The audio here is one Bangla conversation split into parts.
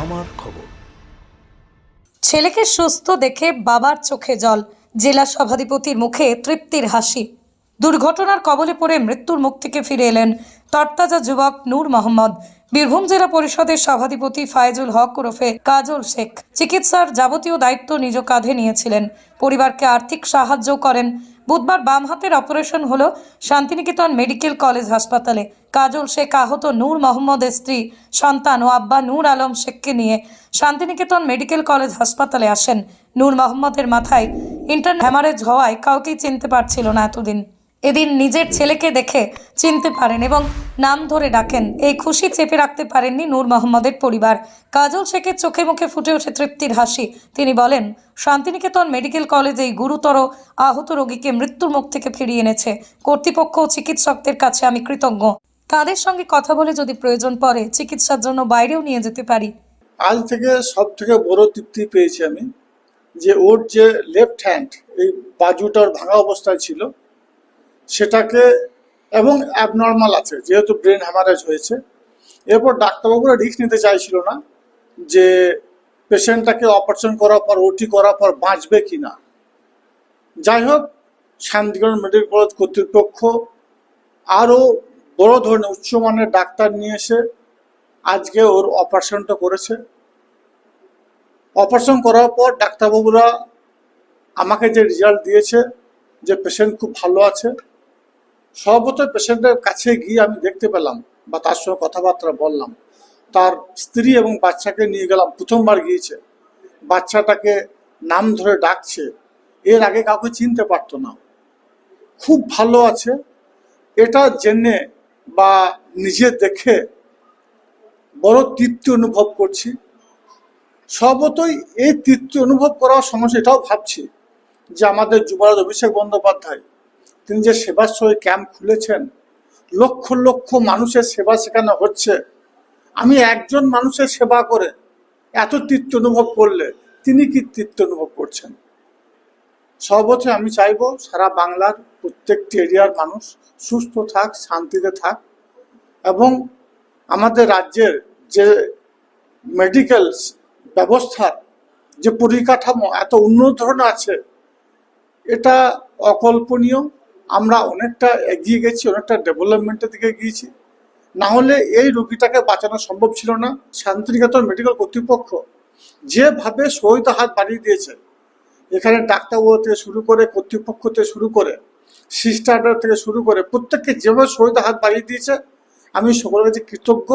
আমার খবর। ছেলেকে সুস্থ দেখে বাবার চোখে জল, জেলা সভাধিপতির মুখে তৃপ্তির হাসি। দুর্ঘটনার কবলে পড়ে মৃত্যুর মুখ থেকে ফিরে এলেন তরতাজা যুবক নূর মোহাম্মদ। বীরভূম জেলা পরিষদের সভাধিপতি ফায়জুল হক ওরফে কাজল শেখ। চিকিৎসার যাবতীয় দায়িত্ব নিজ কাঁধে নিয়েছিলেন। পরিবারকে আর্থিক সাহায্য করেন। বুধবার বাম হাতের অপারেশন হলো শান্তিনিকেতন মেডিকেল কলেজ হাসপাতালে। কাজল শেখ আহত নূর মোহাম্মদের স্ত্রী, সন্তান ও আব্বা নূর আলম শেখকে নিয়ে শান্তিনিকেতন মেডিকেল কলেজ হাসপাতালে আসেন। নূর মোহাম্মদের মাথায় ইন্টার হ্যামারেজ হওয়ায় কাউকেই চিনতে পারছিল না এতদিন। এদিন নিজের ছেলেকে দেখে চিনতে পারেন এবং নাম ধরে ডাকেন। এই খুশি চেপে রাখতে পারেননি নূর মোহাম্মদের পরিবার। কাজল শেখের চোখে মুখে ফুটে ওঠে তৃপ্তির হাসি। তিনি বলেন, শান্তিনিকেতন মেডিকেল কলেজ এই গুরুতর আহত রোগীকে মৃত্যুর মুখ থেকে ফিরিয়ে এনেছে। কর্তৃপক্ষ ও চিকিৎসকদের কাছে আমি কৃতজ্ঞ। তাদের সঙ্গে কথা বলে যদি প্রয়োজন পড়ে, চিকিৎসার জন্য বাইরেও নিয়ে যেতে পারি। আজ থেকে সব থেকে বড় তৃপ্তি পেয়েছি আমি যে ওর যে লেফট হ্যান্ড এই বাজুটার ভাঙা অবস্থায় ছিল সেটাকে এবং অ্যাবনর্মাল আছে, যেহেতু ব্রেন হ্যামারেজ হয়েছে। এরপর ডাক্তারবাবুরা রিস্ক নিতে চাইছিল না যে পেশেন্টটাকে অপারেশন করার পর ওটি করার পর বাঁচবে কি না যাই হোক শান্তিগড় মেডিকেল কলেজ কর্তৃপক্ষ আরও বড় ধরনের উচ্চমানের ডাক্তার নিয়ে এসে আজকে ওর অপারেশনটা করেছে। অপারেশন করার পর ডাক্তারবাবুরা আমাকে যে রেজাল্ট দিয়েছে যে পেশেন্ট খুব ভালো আছে সর্বত পেশেন্টের কাছে গিয়ে আমি দেখতে পেলাম বা তার সঙ্গে কথাবার্তা বললাম। তার স্ত্রী এবং বাচ্চাকে নিয়ে গেলাম, প্রথমবার গিয়েছে। বাচ্চাটাকে নাম ধরে ডাকছে। এর আগে কাউকে চিনতে পারতো না। খুব ভালো আছে। এটা জেনে বা নিজে দেখে বড় তৃপ্তি অনুভব করছি। সর্বতই এই তৃপ্তি অনুভব করার সমস্যা এটাও ভাবছি যে আমাদের যুবরাজ অভিষেক বন্দ্যোপাধ্যায় তিনি যে সেবাশ্রয় ক্যাম্প খুলেছেন, লক্ষ লক্ষ মানুষের সেবা সেখানে হচ্ছে। আমি একজন মানুষের সেবা করে এত তৃপ্তি অনুভব করলে তিনি কি তৃপ্তি অনুভব করছেন? সর্বত্র আমি চাইব সারা বাংলার প্রত্যেকটি এরিয়ার মানুষ সুস্থ থাক, শান্তিতে থাক এবং আমাদের রাজ্যের যে মেডিকেল ব্যবস্থার যে পরিকাঠামো এত উন্নত ধরনের আছে, এটা অকল্পনীয় আমরা অনেকটা এগিয়ে গেছি, অনেকটা ডেভেলপমেন্টের দিকে গিয়েছি না হলে এই রোগীটাকে বাঁচানো সম্ভব ছিল না। শান্তিনিকেতন মেডিকেল কর্তৃপক্ষ যেভাবে সহায়তা হাত বাড়িয়ে দিয়েছে, এখানে ডাক্তারবাবু থেকে শুরু করে কর্তৃপক্ষ থেকে শুরু করে সিস্টারদের থেকে শুরু করে প্রত্যেককে যেভাবে সহায়তা হাত বাড়িয়ে দিয়েছে, আমি সকলের কাছে কৃতজ্ঞ।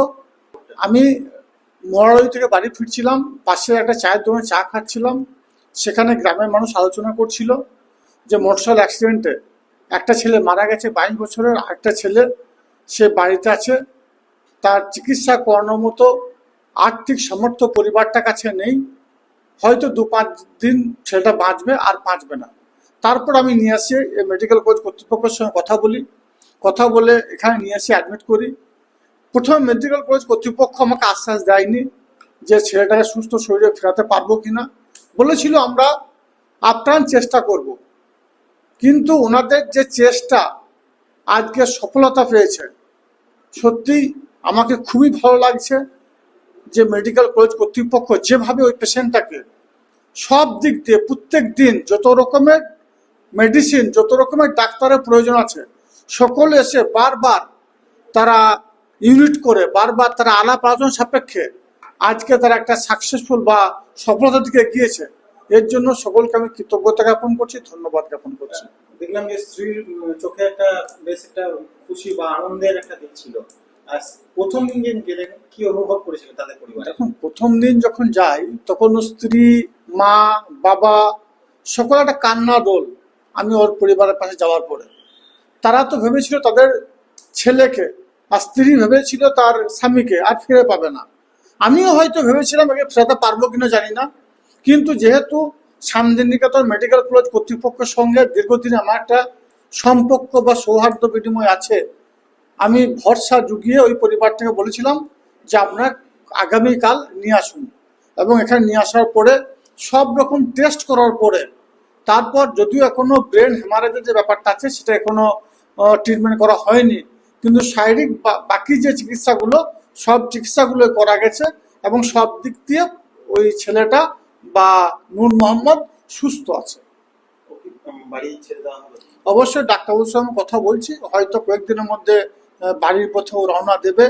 আমি মরাড়ি থেকে বাড়ি ফিরছিলাম, পাশে একটা চায়ের দোকানে চা খাচ্ছিলাম। সেখানে গ্রামের মানুষ আলোচনা করছিল যে মোটরসাইকেল অ্যাক্সিডেন্টে একটা ছেলে মারা গেছে বাইশ বছরের, আরেকটা ছেলে সে বাড়িতে আছে। তার চিকিৎসা করানোর মতো আর্থিক সামর্থ্য পরিবারটার কাছে নেই। হয়তো দু পাঁচ দিন ছেলেটা বাঁচবে আর বাঁচবে না। তারপর আমি নিয়ে আসি মেডিকেল কলেজ কর্তৃপক্ষের সঙ্গে কথা বলি। কথা বলে এখানে নিয়ে আসি অ্যাডমিট করি। প্রথমে মেডিকেল কলেজ কর্তৃপক্ষ আমাকে আশ্বাস দেয়নি যে ছেলেটাকে সুস্থ শরীরে ফেরাতে পারব কিনা। বলেছিল আমরা আপ্রাণ চেষ্টা করব। কিন্তু ওনাদের যে চেষ্টা আজকে সফলতা পেয়েছে, সত্যি আমাকে খুবই ভালো লাগছে যে মেডিকেল কলেজ কর্তৃপক্ষ যেভাবে ওই পেশেন্টটাকে সব দিক দিয়ে প্রত্যেক দিন যত রকমের মেডিসিন যত রকমের ডাক্তারের প্রয়োজন আছে, সকলে এসে বারবার তারা ইউনিট করে, বারবার তারা আলাপ আলোচনা সাপেক্ষে আজকে তারা একটা সাকসেসফুল বা সফলতার দিকে গিয়েছে এর জন্য সকলকে আমি কৃতজ্ঞতা জ্ঞাপন করছি ধন্যবাদ জ্ঞাপন করছি। দেখলাম যে স্ত্রীর চোখে একটা বেশ একটা খুশি বা আনন্দের একটা দিক ছিল। আর প্রথম দিন যে গেলেন কি অনুভব করেছিলেন তাদের পরিবার? দেখুন প্রথম দিন যখন যাই তখন স্ত্রী মা বাবা সকল একটা কান্না দোল আমি ওর পরিবারের পাশে যাওয়ার পরে। তারা তো ভেবেছিল তাদের ছেলেকে আর স্ত্রী ভেবেছিল তার স্বামীকে আর ফিরে পাবে না। আমিও হয়তো ভেবেছিলাম একে ফেরাতে পারব কিনা জানি না। কিন্তু যেহেতু শান্তিনিকেতন মেডিকেল কলেজ কর্তৃপক্ষের সঙ্গে দীর্ঘদিন আমার একটা সম্পর্ক বা সৌহার্দ্য বিনিময় আছে, আমি ভরসা জুগিয়ে ওই পরিবারটাকে বলেছিলাম যে আপনার আগামীকাল নিয়ে আসুন। এবং এখানে নিয়ে আসার পরে সব রকম টেস্ট করার পরে, তারপর যদিও এখনও ব্রেন হেমারেজের যে ব্যাপারটা আছে সেটা এখনও ট্রিটমেন্ট করা হয়নি, কিন্তু শারীরিক বাকি যে চিকিৎসাগুলো, সব চিকিৎসাগুলো করা গেছে এবং সব দিক দিয়ে ওই ছেলেটা বা নূর মোহাম্মদ সুস্থ আছে। অবশ্যই ডাক্তারবাবুর সঙ্গে কথা বলছি, হয়তো কয়েকদিনের মধ্যে বাড়ির পথেও রওনা দেবে।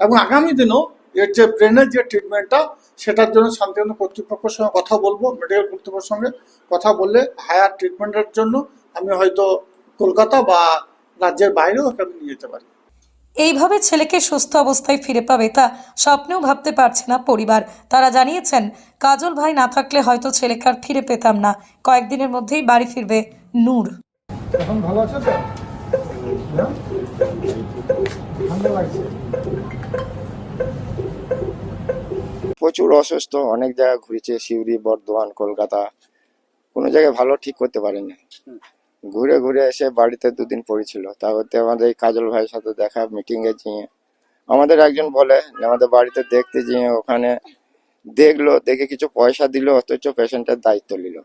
এবং আগামী দিনেও এর যে ব্রেনের যে ট্রিটমেন্টটা, সেটার জন্য শান্তিনিকেতন কর্তৃপক্ষের সঙ্গে কথা বলব, মেডিকেল কর্তৃপক্ষের সঙ্গে কথা বললে হায়ার ট্রিটমেন্টের জন্য আমি হয়তো কলকাতা বা রাজ্যের বাইরেও আমি নিয়ে যেতে পারি। এইভাবে ছেলেকে সুস্থ অবস্থায় ফিরে পাবে তা স্বপ্নেও ভাবতে পারছে না পরিবার। তারা জানিয়েছেন কাজল ভাই না থাকলে হয়তো ছেলেকে আর ফিরে পেতাম না। কয়েকদিনের মধ্যেই বাড়ি ফিরবে নূর। এখন ভালো আছে তো? প্রচুর অসুস্থ অনেক জায়গায় ঘুরেছে সিউড়ি বর্ধমান কলকাতা। কোনো জায়গায় ভালো ঠিক করতে পারেনি। ঘুরে ঘুরে এসে বাড়িতে দুদিন পড়েছিল। তারপরে আমাদের এই কাজল ভাইয়ের সাথে দেখা মিটিং এ গিয়ে আমাদের একজন বলে আমাদের বাড়িতে দেখতে গিয়ে ওখানে দেখল দেখে কিছু পয়সা দিল অথচ পেশেন্টের দায়িত্ব নিল।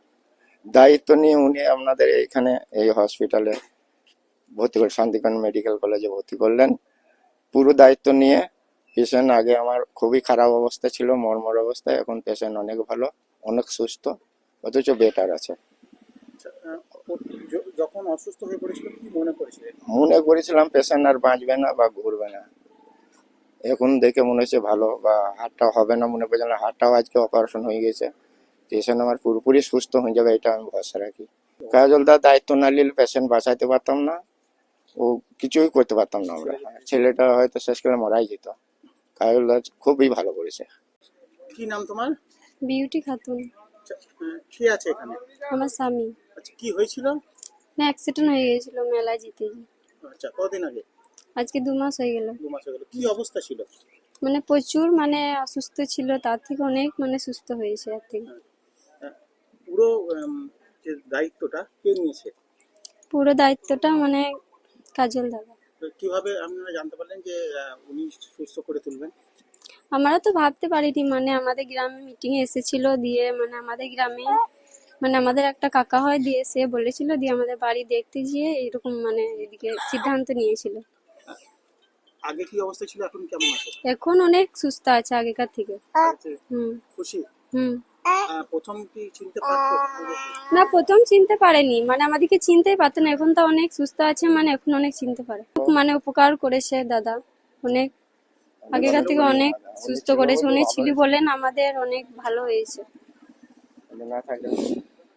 দায়িত্ব নিয়ে উনি আপনাদের এইখানে এই হসপিটালে ভর্তি করে শান্তিকরণ মেডিকেল কলেজে ভর্তি করলেন। পুরো দায়িত্ব নিয়ে পেশেন্ট আগে আমার খুবই খারাপ অবস্থা ছিল মর্মর অবস্থায় এখন পেশেন্ট অনেক ভালো অনেক সুস্থ অথচ বেটার আছে। আচ্ছা, যখন অসুস্থ হয়ে পড়েছিল কি মনে করেছিলেন মনে করেছিলাম পেশেন্ট আর বাঁচবে না বা ঘুরবে না। এখন দেখে মনে হচ্ছে ভালো বা হাতটা হবে না মনে করছিলাম হাতটাও আজকে অপারেশন হয়ে গেছে। পেশেন্ট আমার পুরোপুরি সুস্থ হয়ে যাবে এটা আমি ভরসা রাখি। কাজল দা দায়িত্ব না নিলে পেশেন্ট বাঁচাইতে পারতাম না ও কিছুই করতে পারতাম না আমরা। ছেলেটা? হয়তো শেষ করে মারাই যেত। কাজল দা খুবই ভালো করেছে। কি নাম তোমার? বিউটি খাতুন। আচ্ছা, কে আছে এখানে? আমার স্বামী। আচ্ছা কি হয়েছিল? না অ্যাক্সিডেন্ট হয়ে গিয়েছিল মেলায় যেতে গিয়ে। আচ্ছা কদিন আগে? আজকে দু মাস হয়ে গেল। দু মাস হয়ে গেল। কি অবস্থা ছিল? মানে প্রচুর মানে অসুস্থ ছিল তার থেকে অনেক মানে সুস্থ হয়েছে থেকে পুরো যে দায়িত্বটা কে নিয়েছে? পুরো দায়িত্বটা মানে কাজল দাদা। কীভাবে আপনারা জানতে পারলেন যে উনি সুস্থ করে তুলবেন? আমরা তো ভাবতে পারিনি মানে আমাদের গ্রামে মিটিং এসেছিল দিয়ে মানে আমাদের গ্রামে মানে আমাদের একটা কাকা হয় দিয়ে সে বলেছিল দিয়ে আমাদের বাড়ি দেখতে গিয়ে এরকম মানে এদিকে সিদ্ধান্ত নিয়েছিল। আগে কি অবস্থা ছিল? এখন কেমন আছে? এখন অনেক সুস্থ আছে আগেকার থেকে। হুম। খুশি? হুম। প্রথম কি চিনতে পারতো? না প্রথম চিনতে পারেনি। মানে আমাদেরকে চিনতেই পারতো না এখন তো অনেক সুস্থ আছে মানে এখন অনেক চিনতে পারে। মানে উপকার করেছে দাদা অনেক। আগেকার থেকে অনেক সুস্থ করেছে। উনি ছিল বলেন আমাদের অনেক ভালো হয়েছে। না থাকলে